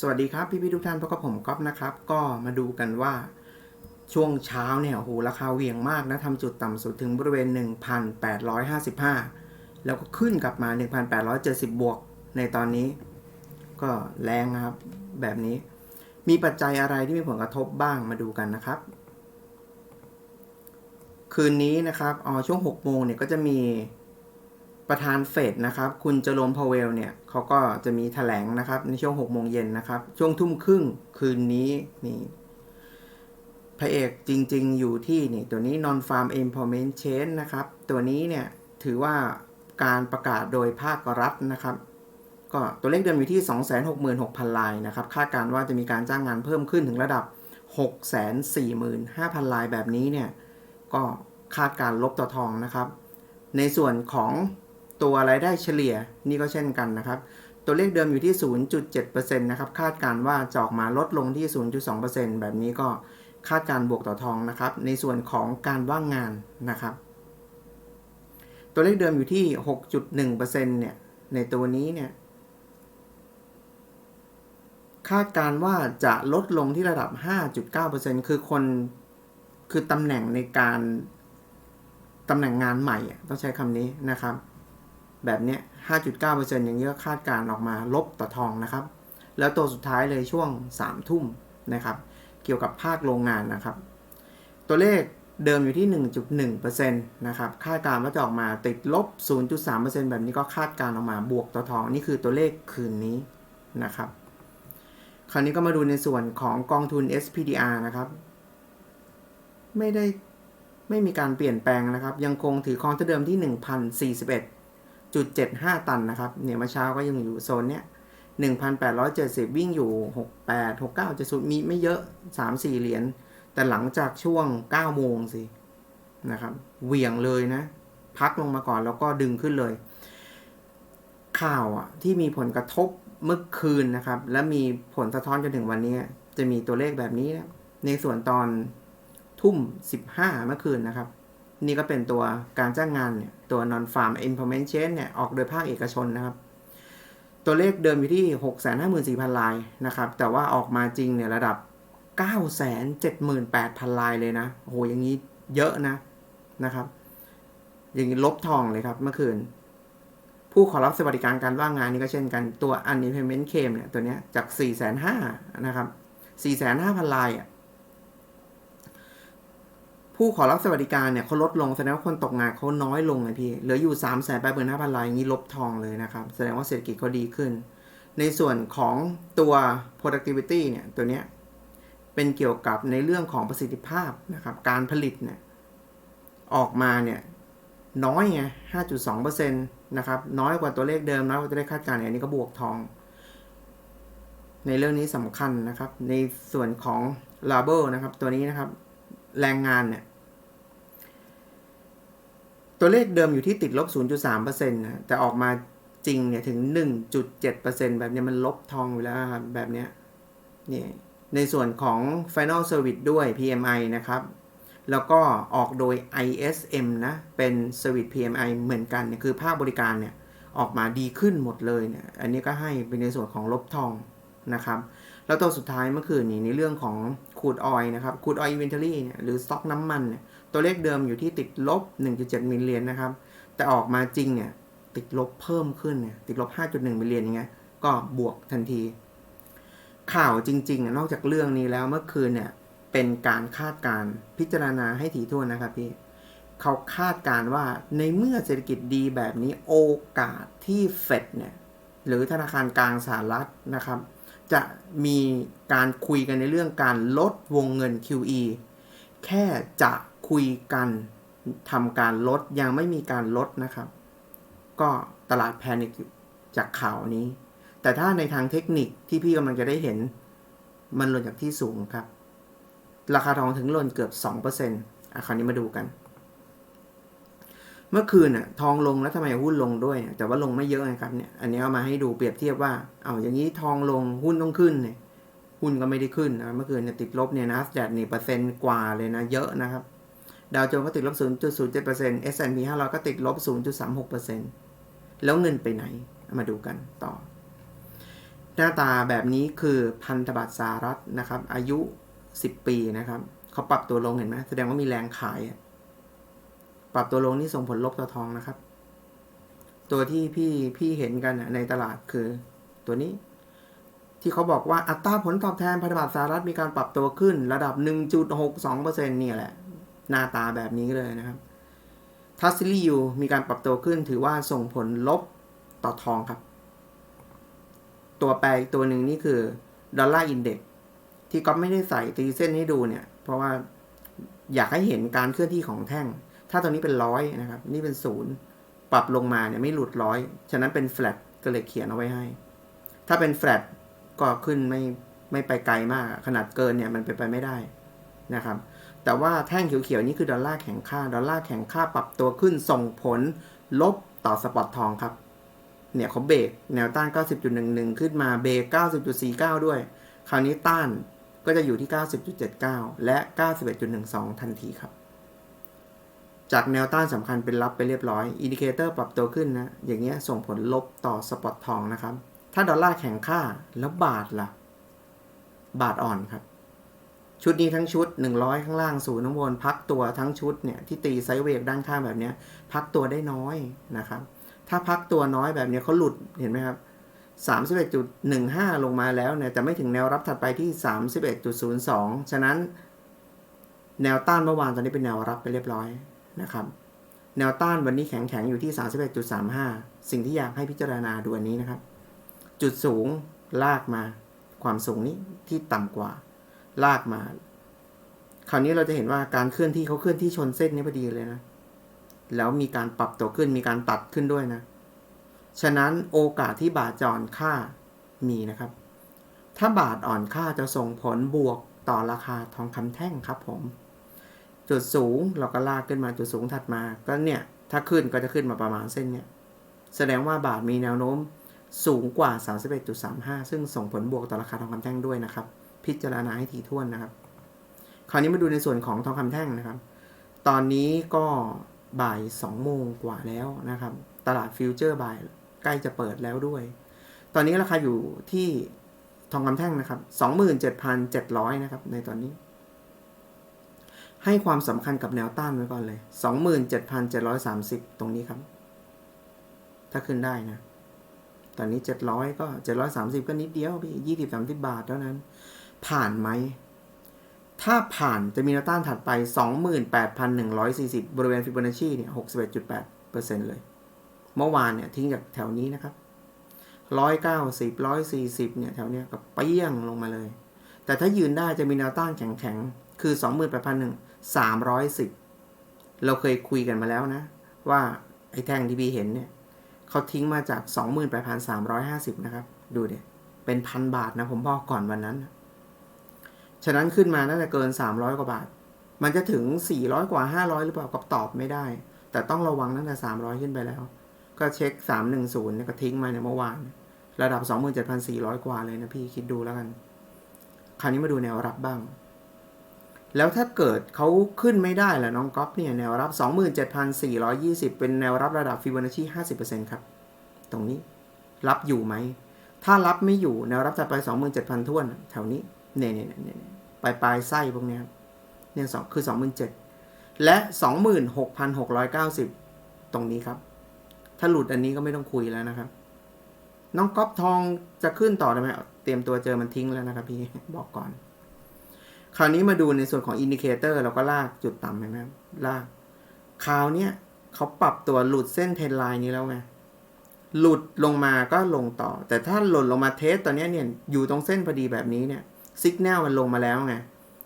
สวัสดีครับพี่พี่ทุกท่านพบกับผมก๊อฟนะครับ ก็มาดูกันว่าช่วงเช้าเนี่ยโอ้โหราคาเหวี่ยงมากนะทำจุดต่ำสุดถึงบริเวณ 1,855 แล้วก็ขึ้นกลับมา 1,870 บวกในตอนนี้ ก็แรงนะครับแบบนี้ มีปัจจัยอะไรที่มีผลกระทบบ้างมาดูกันนะครับ คืนนี้นะครับอ๋อช่วง 6 โมงเนี่ยก็จะมี ประธานเฟดนะครับ คุณเจอโรมพาวเวลเนี่ยเขาก็จะมีแถลงนะครับ ในช่วง6โมงเย็นนะครับ ช่วงทุ่มครึ่งคืนนี้นี่พระเอกจริงๆ อยู่ที่นี่ตัวนี้ non farm employment change นะครับ ตัวนี้เนี่ยถือว่าการประกาศโดยภาครัฐนะครับ ก็ตัวเลขเดิมอยู่ที่ 266,000 ลายนะครับ คาดการณ์ว่าจะมีการจ้างงานเพิ่มขึ้นถึงระดับ 645,000 ลายแบบนี้เนี่ย ก็คาดการณ์ลบต่อทองนะครับ ในส่วนของ ตัวรายได้เฉลี่ยนี่ก็เช่นกันนะครับ ตัวเลขเดิมอยู่ที่ 0.7%นะครับ คาดการว่าจะออกมาลดลงที่ 0.2%แบบนี้ก็คาดการบวกต่อทองนะครับ ในส่วนของการว่างงานนะครับ ตัวเลขเดิมอยู่ที่ 6.1%เนี่ยในตัวนี้เนี่ยคาดการว่าจะลดลงที่ระดับ 5.9%คือคนคือตำแหน่งในการตำแหน่งงานใหม่ต้องใช้คำนี้นะครับ แบบเนี้ย 5.9%อย่างนี้ก็คาดการณ์ออกมาลบต่อทองนะครับ แล้วตัวสุดท้ายเลยช่วง 3 ทุ่มนะครับ เกี่ยวกับภาคโรงงานนะครับ ตัวเลขเดิมอยู่ที่ 1.1%นะครับ คาดการณ์ว่าจะออกมาติดลบ 0.3%แบบนี้ก็คาดการณ์ออกมาบวกต่อทอง นี่คือตัวเลขคืนนี้นะครับ คราวนี้ก็มาดูในส่วนของกองทุน SPDR นะครับ ไม่ได้ไม่มีการเปลี่ยนแปลงนะครับ ยังคงถือครองเท่าเดิมที่ 1,041.75 ตันนะครับ เนี่ยเมื่อเช้าก็ยังอยู่โซนเนี้ย1,870 วิ่งอยู่ 68 69 70 มีไม่เยอะ 3-4 เหรียญ แต่หลังจากช่วง 9 โมงสิ นะครับ เหวี่ยงเลยนะ พักลงมาก่อนแล้วก็ดึงขึ้นเลย ข่าวอะ ที่มีผลกระทบเมื่อคืนนะครับ และมีผลสะท้อนจนถึงวันนี้ จะมีตัวเลขแบบนี้นะในส่วนตอนทุ่ม 15 เมื่อคืนนะครับ นี่ก็เป็นตัวการจ้างงานเนี่ยตัว non farm employment change เนี่ยออกโดยภาคเอกชนนะครับ ตัวเลขเดิมอยู่ที่ 654,000 ลายนะครับ แต่ว่าออกมาจริงเนี่ยระดับ 978,000 ลายเลยนะโหอย่างนี้เยอะนะนะครับ อย่างนี้ลบทองเลยครับเมื่อคืน ผู้ขอรับสวัสดิการการว่างงานนี่ก็เช่นกันตัว unemployment claim เนี่ยตัวเนี้ยจาก 4,500,000นะครับ 4,500,000 ลายอะ ผู้ขอรับสวัสดิการเนี่ยเขาลดลงแสดงว่าคนตกงานเขาน้อยลงเลยพี่ เหลืออยู่3ามแสนแปดหมื่นห้าพันรายอย่างนี้ลบทองเลยนะครับ แสดงว่าเศรษฐกิจเขาดีขึ้น ในส่วนของตัว productivity เนี่ยตัวเนี้ยเป็นเกี่ยวกับในเรื่องของประสิทธิภาพนะครับ การผลิตเนี่ยออกมาเนี่ยน้อยไง5.2%นะครับน้อยกว่าตัวเลขเดิมน้อยกว่าตัวเลขคาดการณ์อันนี้ก็บวกทอง ในเรื่องนี้สำคัญนะครับ ในส่วนของ labor นะครับตัวนี้นะครับ แรงงานเนี่ย ตัวเลขเดิมอยู่ที่ติดลบ 0.3%นะแต่ออกมาจริงเนี่ยถึง 1.7%แบบนี้มันลบทองอยู่แล้วครับแบบนี้นี่ในส่วนของ Final Service ด้วย PMI นะครับ แล้วก็ออกโดย ISM นะ เป็น Service PMI เหมือนกันเนี่ยคือภาคบริการเนี่ย ออกมาดีขึ้นหมดเลยเนี่ย อันนี้ก็ให้เป็นในส่วนของลบทองนะครับ แล้วตัวสุดท้ายเมื่อคืนนี้ในเรื่องของคูดออยนะครับคูดออยอินเวนทอรี่เนี่ยหรือสต็อกน้ำมันเนี่ยตัวเลขเดิมอยู่ที่ติดลบ 1.7 มิลเลียนนะครับ แต่ออกมาจริงเนี่ยติดลบเพิ่มขึ้นเนี่ยติดลบ 5.1 มิลเลียนอย่างเงี้ยก็บวกทันที ข่าวจริงๆ นอกจากเรื่องนี้แล้วเมื่อคืนเนี่ยเป็นการคาดการพิจารณาให้ถี่ถ้วนนะครับพี่เขาคาดการณ์ว่าในเมื่อเศรษฐกิจดีแบบนี้โอกาสที่เฟดเนี่ยหรือธนาคารกลางสหรัฐนะครับ จะมีการคุยกันในเรื่องการลดวงเงิน QE แค่จะคุยกันทำการลดยังไม่มีการลดนะครับ ก็ตลาดแพนิคจากข่าวนี้ แต่ถ้าในทางเทคนิคที่พี่กำลังจะได้เห็นมันลงจากที่สูงครับ ราคาทองถึงลนเกือบ 2%อะคราวนี้มาดูกัน เมื่อคืนน่ะทองลงแล้วทำไมหุ้นลงด้วย แต่ว่าลงไม่เยอะนะครับเนี่ยอันนี้เอามาให้ดูเปรียบเทียบว่าเอาอย่างนี้ทองลงหุ้นต้องขึ้นเนี่ยหุ้นก็ไม่ได้ขึ้นนะเมื่อคืนเนี่ยติดลบเนี่ยนะสแดดนี่เปอร์เซ็นต์กว่าเลยนะเยอะนะครับดาวโจนส์ก็ติดลบ 0.07% S&P 500 ก็ติดลบ 0.36%แล้วเงินไปไหนามาดูกันต่อ หน้าตาแบบนี้คือพันธบัตรสหรัฐนะครับ อายุ 10 ปีนะครับ เขาปรับตัวลงเห็นไหมแสดงว่ามีแรงขายอะ ปรับตัวลงนี่ส่งผลลบต่อทองนะครับ ตัวที่พี่พี่เห็นกันอะในตลาดคือตัวนี้ ที่เขาบอกว่าอัตราผลตอบแทนพันธบัตรสหรัฐมีการปรับตัวขึ้นระดับ 1.62%เนี่ยแหละ หน้าตาแบบนี้เลยนะครับทัสซิลียูมีการปรับตัวขึ้นถือว่าส่งผลลบต่อทองครับ ตัวแปรอีกตัวหนึ่งนี่คือดอลลาร์อินเด็กที่ก๊อฟไม่ได้ใส่ตีเส้นให้ดูเนี่ย เพราะว่าอยากให้เห็นการเคลื่อนที่ของแท่ง ถ้าตัวนี้เป็นร้อยนะครับ นี่เป็นศูนย์ปรับลงมาเนี่ยไม่หลุดร้อยฉะนั้นเป็นแฟลตก็เลยเขียนเอาไว้ให้ ถ้าเป็นแฟลตก็ขึ้นไม่ไม่ไปไกลมาก ขนาดเกินเนี่ยมันเป็นไปไม่ได้นะครับ แต่ว่าแท่งเขียวๆนี่คือดอลลาร์แข็งค่า ดอลลาร์แข็งค่าปรับตัวขึ้นส่งผลลบต่อสปอตทองครับ เนี่ยเขาเบรกแนวต้าน 90.11 ขึ้นมาเบรก90.49 ด้วย คราวนี้ต้านก็จะอยู่ที่ 90.79 และ 91.12 ทันทีครับ จากแนวต้านสำคัญเป็นรับไปเรียบร้อยอินดิเคเตอร์ปรับตัวขึ้นนะ อย่างเงี้ยส่งผลลบต่อสปอตทองนะครับ ถ้าดอลลาร์แข็งค่าแล้วบาทล่ะ บาทอ่อนครับ ชุดนี้ทั้งชุด 100 ข้างล่างศูนย์ข้างบนพักตัวทั้งชุดเนี่ยที่ตีไซด์เวกด้านข้างแบบเนี้ยพักตัวได้น้อยนะครับ ถ้าพักตัวน้อยแบบเนี้ยเขาหลุดเห็นไหมครับ31.15 ลงมาแล้วเนี่ยแต่ไม่ถึงแนวรับถัดไปที่ 31.02 ฉะนั้น แนวต้านเมื่อวานตอนนี้เป็นแนวรับไปเรียบร้อย นะครับ แนวต้านวันนี้แข็งแข็งอยู่ที่ 31.35 สิ่งที่อยากให้พิจารณาดูอันนี้นะครับ จุดสูงลากมา ความสูงนี้ที่ต่ำกว่า ลากมา คราวนี้เราจะเห็นว่าการเคลื่อนที่เขาเคลื่อนที่ชนเส้นนี้พอดีเลยนะ แล้วมีการปรับตัวขึ้นมีการตัดขึ้นด้วยนะ ฉะนั้นโอกาสที่บาทจะอ่อนค่ามีนะครับ ถ้าบาทอ่อนค่าจะส่งผลบวกต่อราคาทองคำแท่งครับผม จุดสูงเราก็ลากขึ้นมาจุดสูงถัดมา ก็เนี่ย ถ้าขึ้นก็จะขึ้นมาประมาณเส้นเนี่ยแสดงว่าบาทมีแนวโน้มสูงกว่า 31.35 ซึ่งส่งผลบวกต่อราคาทองคำแท่งด้วยนะครับ พิจารณาให้ถี่ถ้วนนะครับ คราวนี้มาดูในส่วนของทองคำแท่งนะครับ ตอนนี้ก็บ่าย 2 โมงกว่าแล้วนะครับ ตลาดฟิวเจอร์บ่ายใกล้จะเปิดแล้วด้วย ตอนนี้ราคาอยู่ที่ทองคำแท่งนะครับ 27,700 นะครับ ในตอนนี้ ให้ความสำคัญกับแนวต้านไว้ก่อนเลย 27,730 ตรงนี้ครับ ถ้าขึ้นได้นะ ตอนนี้ 700 ก็ 730 ก็นิดเดียวพี่20-30 บาทเท่านั้น ผ่านไหม ถ้าผ่านจะมีแนวต้านถัดไป 28,140 บริเวณฟิโบนัชชีเนี่ย 61.8%เลย เมื่อวานเนี่ย ทิ้งจากแถวนี้นะครับ 190 140 เนี่ย แถวเนี้ยก็เปี้ยงลงมาเลย แต่ถ้ายืนได้จะมีแนวต้านแข็งๆคือ 310 เราเคยคุยกันมาแล้วนะ ว่าไอ้แท่งที่พี่เห็นเนี่ยเขาทิ้งมาจาก 28,350 นะครับ ดูเดี๋ยเป็นพันบาทนะผมบอกก่อนวันนั้น ฉะนั้นขึ้นมาน่าจะเกิน 300 กว่าบาท มันจะถึง 400 กว่า 500 หรือเปล่าก็ตอบไม่ได้ แต่ต้องระวังตั้งแต่ 300 ขึ้นไปแล้ว ก็เช็ค 310เนี่ยก็ทิ้งมาในเมื่อวาน ระดับ 27,400 กว่าเลยนะพี่คิดดูแล้วกัน คราวนี้มาดูแนวรับบ้าง แล้วถ้าเกิดเขาขึ้นไม่ได้ล่ะน้องก๊อฟเนี่ยแนวรับ 27,420 เป็นแนวรับระดับฟิบนัชชี50%ครับ ตรงนี้รับอยู่ไหม ถ้ารับไม่อยู่แนวรับจะไป 27,000ท้วนแถวนี้เนี่ยเนี่ยเนี่ยปลายปลายไส้พวกเนี้ยเนี่ยสองคือ 27,000 และ 26,690 ตรงนี้ครับ ถ้าหลุดอันนี้ก็ไม่ต้องคุยแล้วนะครับ น้องก๊อฟทองจะขึ้นต่อได้ไหมเตรียมตัวเจอมันทิ้งแล้วนะครับพี่บอกก่อน คราวนี้มาดูในส่วนของอินดิเคเตอร์เราก็ลากจุดต่ำเห็นไหมลาก คราวเนี้ยเขาปรับตัวหลุดเส้นเทรนไลน์นี้แล้วไง หลุดลงมาก็ลงต่อ แต่ถ้าหล่นลงมาเทสตอนนี้เนี่ยอยู่ตรงเส้นพอดีแบบนี้เนี่ยสัญญาณมันลงมาแล้วไง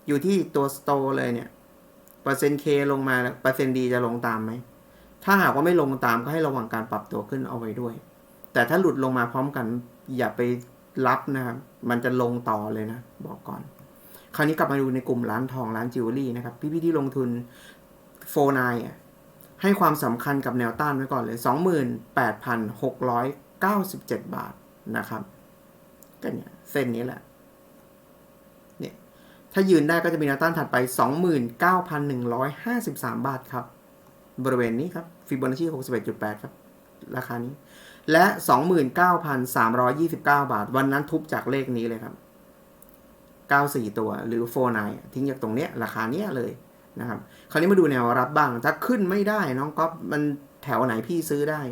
อยู่ที่ตัวสโตเลยเนี่ยเปอร์เซ็นต์เคลงมาเปอร์เซ็นต์ดีจะลงตามไหม ถ้าหากว่าไม่ลงตามก็ให้ระวังการปรับตัวขึ้นเอาไว้ด้วย แต่ถ้าหลุดลงมาพร้อมกันอย่าไปรับนะครับ มันจะลงต่อเลยนะ บอกก่อน คราวนี้กลับมาดูในกลุ่มร้านทองร้านจิวเวลรี่นะครับ พี่ๆที่ลงทุนโฟนายอะให้ความสำคัญกับแนวต้านไว้ก่อนเลย 28,697 บาทนะครับก็เนี่ยเส้นนี้แหละเนี่ยถ้ายืนได้ก็จะมีแนวต้านถัดไป 29,153 บาทครับ บริเวณนี้ครับฟิโบนัชชี61.8 ครับ ราคานี้ และ 29,329 บาท วันนั้นทุบจากเลขนี้เลยครับ 94 ตัวหรือ49ทิ้งจากตรงเนี้ยราคาเนี้ยเลยนะครับคราวนี้มาดูแนวรับบ้าง ถ้าขึ้นไม่ได้น้องก๊อฟมันแถวไหนพี่ซื้อได้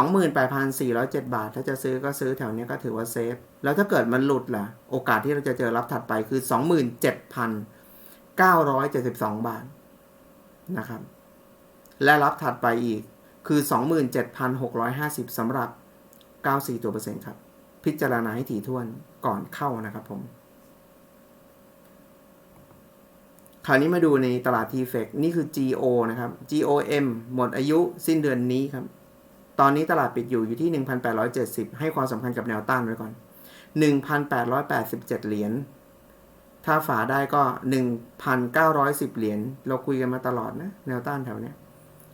28,407 บาท ถ้าจะซื้อก็ซื้อแถวเนี้ยก็ถือว่าเซฟ แล้วถ้าเกิดมันหลุดล่ะ โอกาสที่เราจะเจอรับถัดไปคือ 27,972 บาทนะครับ และรับถัดไปอีกคือ 27,650สำหรับ 94ตัวเปอร์เซ็นต์ครับ พิจารณาให้ถี่ถ้วนก่อนเข้านะครับผม คราวนี้มาดูในตลาด t f e c นี่คือ GO นะครับ GOM หมดอายุสิ้นเดือนนี้ครับ ตอนนี้ตลาดปิดอยู่อยู่ที่ 1,870 ให้ความสำคัญกับแนวต้านไว้ก่อน 1,887 เหรียญ ถ้าฝาได้ก็ 1,910 เหรียญ เราคุยกันมาตลอดนะ แนวต้านแถวเนี้ย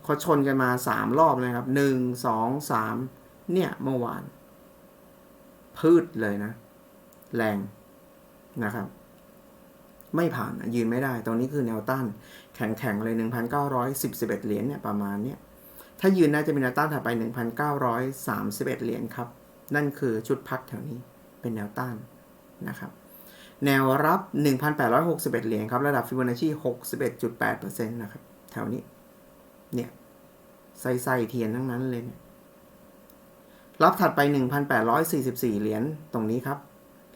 เขาชนกันมา 3 รอบเลยครับ 1 2 3 เนี่ยเมื่อวาน พืชเลยนะ แรงนะครับ ไม่ผ่านยืนไม่ได้ ตรงนี้คือแนวต้านแข็งๆเลย 1,911 เหรียญเนี่ยประมาณเนี้ยถ้ายืนได้จะมีแนวต้านถัดไป 1,931 เหรียญครับ นั่นคือชุดพักแถวนี้เป็นแนวต้านนะครับ แนวรับ 1,861 เหรียญครับ ระดับฟิโบนัชชี61.8%นะครับ แถวนี้ เนี่ยใส่ใส่เทียนทั้งนั้นเลยเนี่ยรับถัดไป 1,844 เหรียญตรงนี้ครับ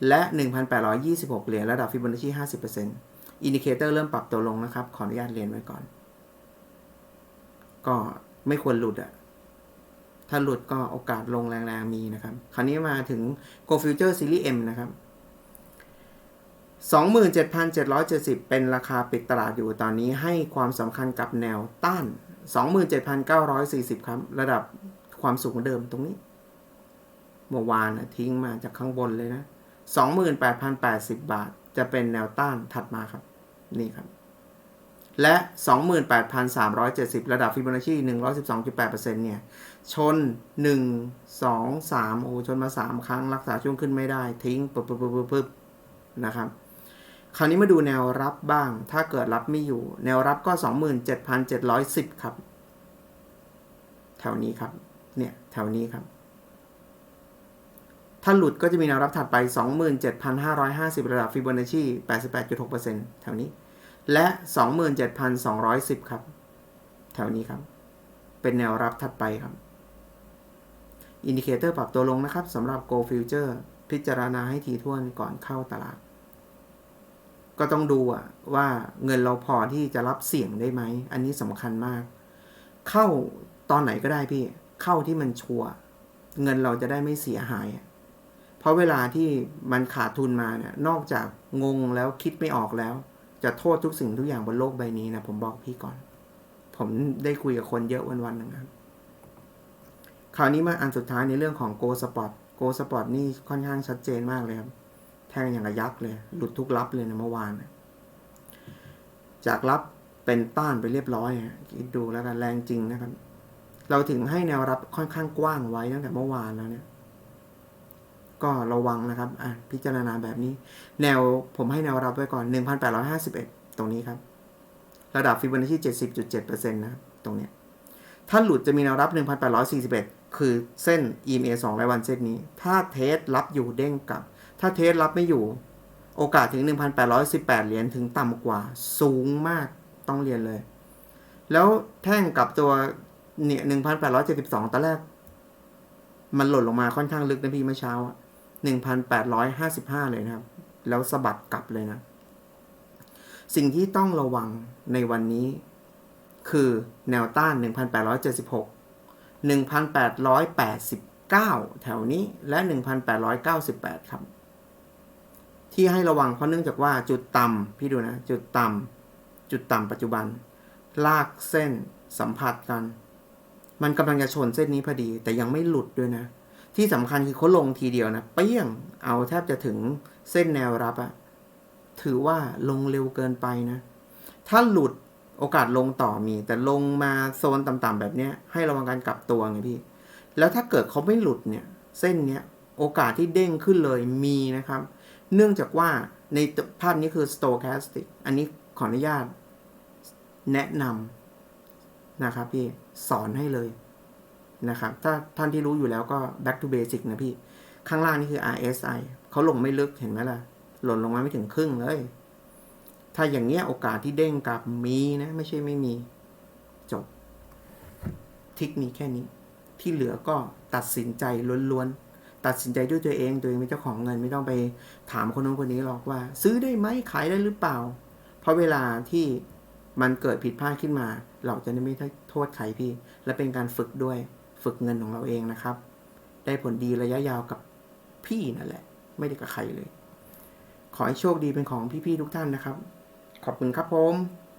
และ 1,826 เหรียญระดับฟิโบนัชชี50%อินดิเคเตอร์เริ่มปรับตัวลงนะครับ ขออนุญาตเรียนไว้ก่อน ก็ไม่ควรหลุดอะถ้าหลุดก็โอกาสลงแรงๆมีนะครับ คราวนี้มาถึง Go Future Series M นะครับ 27,770 เป็นราคาปิดตลาดอยู่ตอนนี้ให้ความสำคัญกับแนวต้าน 27,940 ครับ ระดับความสูงเดิมตรงนี้ เมื่อวานนะทิ้งมาจากข้างบนเลยนะ 28,080 บาท จะเป็นแนวต้านถัดมาครับ นี่ครับ และ 28,370 ระดับฟิโบนัชชี112.8%เนี่ย ชน 1 2 3 โอ้ชนมา 3 ครั้งรักษาช่วงขึ้นไม่ได้ ทิ้งปึ๊บปึ๊บปึ๊บปึ๊บนะครับ คราวนี้มาดูแนวรับบ้าง ถ้าเกิดรับไม่อยู่ แนวรับก็ 27,710 ครับ แถวนี้ครับ เนี่ย แถวนี้ครับ ถ้าหลุดก็จะมีแนวรับถัดไป 27,550 ระดับฟิโบนัชชี88.6%แถวนี้ และ 27,210 ครับ แถวนี้ครับ เป็นแนวรับถัดไปครับ อินดิเคเตอร์ปรับตัวลงนะครับสำหรับ Go Future พิจารณาให้ทีท่วนก่อนเข้าตลาด ก็ต้องดูอะว่าเงินเราพอที่จะรับเสี่ยงได้ไหม อันนี้สำคัญมาก เข้าตอนไหนก็ได้พี่ เข้าที่มันชัวเงินเราจะได้ไม่เสียหาย เพราะเวลาที่มันขาดทุนมาเนี่ยนอกจากงงแล้วคิดไม่ออกแล้ว จะโทษทุกสิ่งทุกอย่างบนโลกใบนี้นะผมบอกพี่ก่อน ผมได้คุยกับคนเยอะวันๆหนึ่งครับคราวนี้มาอันสุดท้ายในเรื่องของ Go Spot Go Spot นี่ค่อนข้างชัดเจนมากเลยครับ แทงอย่างระยักเลย หลุดทุกรับเลยนะเมื่อวานนะจากรับเป็นต้านไปเรียบร้อยฮะคิดดูแล้วกันแรงจริงนะครับ เราถึงให้แนวรับค่อนข้างกว้างไว้ตั้งแต่เมื่อวานแล้วเนี่ย ก็ระวังนะครับอะพิจารณาแบบนี้ แนวผมให้แนวรับไว้ก่อน 1,851 ตรงนี้ครับ ระดับฟิโบนัชชี70.7%นะครับตรงเนี้ยถ้าหลุดจะมีแนวรับ 1,841 คือเส้น EMA 2รายวันเส้นนี้ ถ้าเทสรับอยู่เด้งกลับ ถ้าเทสรับไม่อยู่ โอกาสถึง 1,818 เหรียญถึงต่ำกว่า สูงมากต้องเรียนเลย แล้วแท่งกับตัวเนี่ย 1,872ตอนแรก มันหล่นลงมาค่อนข้างลึกนะพี่เมื่อเช้าอะ 1,855 เลยนะครับ แล้วสะบัดกลับเลยนะ สิ่งที่ต้องระวังในวันนี้ คือแนวต้าน 1,876 1,889 แถวนี้และ 1,898 ครับ ที่ให้ระวังเพราะเนื่องจากว่าจุดต่ำพี่ดูนะ จุดต่ำจุดต่ำปัจจุบัน ลากเส้นสัมผัสกัน มันกำลังจะชนเส้นนี้พอดี แต่ยังไม่หลุดด้วยนะ ที่สำคัญคือเขาลงทีเดียวนะเปี้ยงเอาแทบจะถึงเส้นแนวรับอะถือว่าลงเร็วเกินไปนะ ถ้าหลุดโอกาสลงต่อมี แต่ลงมาโซนต่ำๆแบบเนี้ยให้ระวังการกลับตัวไงพี่ แล้วถ้าเกิดเขาไม่หลุดเนี่ย เส้นเนี้ยโอกาสที่เด้งขึ้นเลยมีนะครับ เนื่องจากว่าในภาพนี้คือ stochastic อันนี้ขออนุญาตแนะนำนะครับพี่ สอนให้เลย นะครับ ถ้าท่านที่รู้อยู่แล้วก็ back to basic นะพี่ ข้างล่างนี่คือ RSI เขาลงไม่ลึกเห็นไหมล่ะ หล่นลงมาไม่ถึงครึ่งเลย ถ้าอย่างเงี้ยโอกาสที่เด้งกลับมีนะ ไม่ใช่ไม่มี จบ ทิกมีแค่นี้ ที่เหลือก็ตัดสินใจล้วนๆ ตัดสินใจด้วยตัวเอง ตัวเองเป็นเจ้าของเงินไม่ต้องไปถามคนนู้นคนนี้หรอกว่า ซื้อได้ไหมขายได้หรือเปล่า เพราะเวลาที่มันเกิดผิดพลาดขึ้นมา เราจะไม่โทษใครพี่ และเป็นการฝึกด้วย ฝึกเงินของเราเองนะครับ ได้ผลดีระยะยาวกับพี่นั่นแหละ ไม่ได้กับใครเลย ขอให้โชคดีเป็นของพี่ๆทุกท่านนะครับ ขอบคุณครับผม